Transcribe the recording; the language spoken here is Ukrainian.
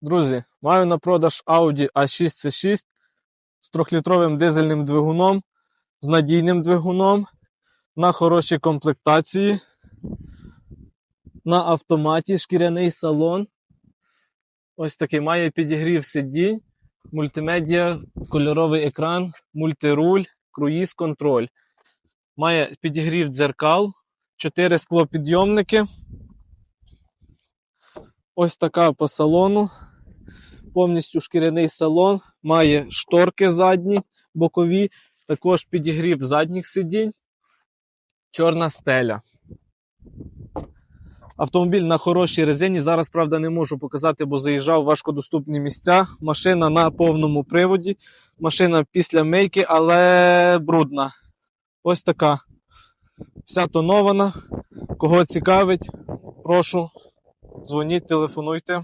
Друзі, маю на продаж Audi A6 C6 з 3-літровим дизельним двигуном, з надійним двигуном, на хорошій комплектації, на автоматі, шкіряний салон. Ось такий має підігрів сидінь, мультимедіа, кольоровий екран, мультируль, круїз контроль. Має підігрів дзеркал, 4 склопідйомники. Ось така по салону. Повністю шкіряний салон, має шторки задні, бокові, також підігрів задніх сидінь, чорна стеля. Автомобіль на хорошій резині. Зараз, правда, не можу показати, бо заїжджав важкодоступні місця. Машина на повному приводі. Машина після мийки, але брудна. Ось така. Вся тонована. Кого цікавить, прошу, дзвоніть, телефонуйте.